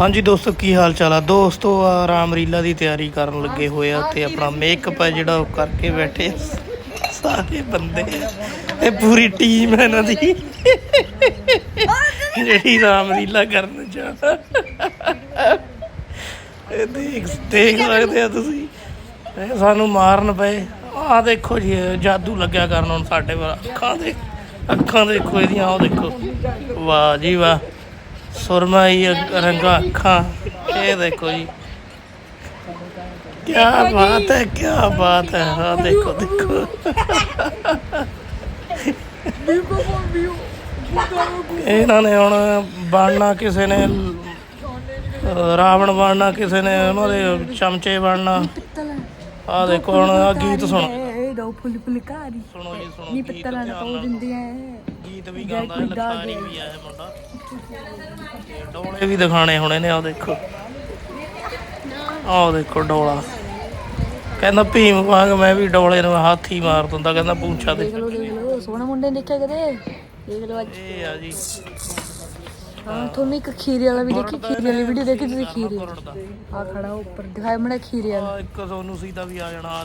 ਹਾਂਜੀ ਦੋਸਤੋ, ਕੀ ਹਾਲ ਚਾਲ ਆ? ਦੋਸਤੋ, ਆ ਰਾਮਰੀਲਾ ਦੀ ਤਿਆਰੀ ਕਰਨ ਲੱਗੇ ਹੋਏ ਆ ਤੇ ਆਪਣਾ ਮੇਕਅਪ ਹੈ ਜਿਹੜਾ ਉਹ ਕਰਕੇ ਬੈਠੇ ਆ। ਸਾਰੇ ਬੰਦੇ ਆ। ਇਹ ਪੂਰੀ ਟੀਮ ਹੈ ਇਹਨਾਂ ਦੀ। ਜਿਹੜੀ ਰਾਮਰੀਲਾ ਕਰਨ ਜਾ ਇਹ ਦੇਖ ਦੇਖ ਸਕਦੇ ਆ ਤੁਸੀਂ। ਇਹ ਸਾਨੂੰ ਮਾਰਨ ਪਏ। ਆ ਦੇਖੋ ਜੀ ਜਾਦੂ ਲੱਗਿਆ ਕਰਨ ਹੁਣ ਸਾਡੇ ਵੱਲ। ਅੱਖਾਂ ਦੇ, ਅੱਖਾਂ ਦੇਖੋ ਇਹਦੀਆਂ ਉਹ ਦੇਖੋ। ਵਾਹ ਜੀ ਵਾਹ। ਸੁਰਮਈ ਰੰਗਾ, ਅੱਖਾਂ, ਇਹ ਦੇਖੋ ਜੀ। ਕੀ ਬਾਤ ਹੈ ਕੀ ਬਾਤ ਹੈ। ਹਾਂ ਦੇਖੋ ਦੇਖੋ। ਇਹਨਾਂ ਨੇ ਹੁਣ ਬਣਨਾ ਕਿਸੇ ਨੇ, ਰਾਵਣ ਬਣਨਾ ਕਿਸੇ ਨੇ, ਉਹਨਾਂ ਦੇ ਚਮਚੇ ਬਣਨਾ। ਆ ਦੇਖੋ, ਹੁਣ ਆ ਗੀਤ ਸੁਣੋ। ਦੋ ਫੁੱਲ ਫੁਲਕਾਰੀ ਸੁਣੋ ਜੀ, ਸੁਣੋ ਨੀ ਗੀਤ ਪਿੱਤਲਾਂ ਪਾਉ ਨਾਲ। ਐ ਗੀਤ ਵੀ ਗਾਉਂਦਾ, ਲਖਾਰੀ ਵੀ ਆ ਇਹ ਮੁੰਡਾ। ਡੋਲੇ ਵੀ ਦਿਖਾਣੇ ਹੁਣੇ ਨੇ ਆਹ ਦੇਖੋ। ਆਹ ਦੇਖੋ ਡੋਲਾ। ਕਹਿੰਦਾ ਭੀਮ ਵਾਂਗ ਮੈਂ ਵੀ ਡੋਲੇ ਨੂੰ ਹੱਥ ਮਾਰ ਦਿੰਦਾ ਕਹਿੰਦਾ ਪੂੰਛਾ ਲਓ ਸੋਹਣਾ ਮੁੰਡੇ ਦੇਖਿਆ ਕਦੇ? ਦੇਖ ਲਓ ਅੱਜ। ਇਹ ਆ ਜੀ। ਹਾਂ ਤੁਹਾਨੂੰ ਇੱਕ ਖੀਰੇ ਵਾਲਾ ਵੀ ਦੇਖੀ ਖੀਰੇ ਵਾਲੀ ਵੀਡੀਓ ਦੇਖੀ ਤੁਸੀਂ ਖੀਰੇ? ਆ ਖੜਾ ਉੱਪਰ ਦਿਖਾਇਆ ਮੜਾ ਖੀਰੇ ਵਾਲਾ। ਆ ਇੱਕ ਸੋਨੂ ਸੀ ਦਾ ਵੀ ਆ ਜਾਣਾ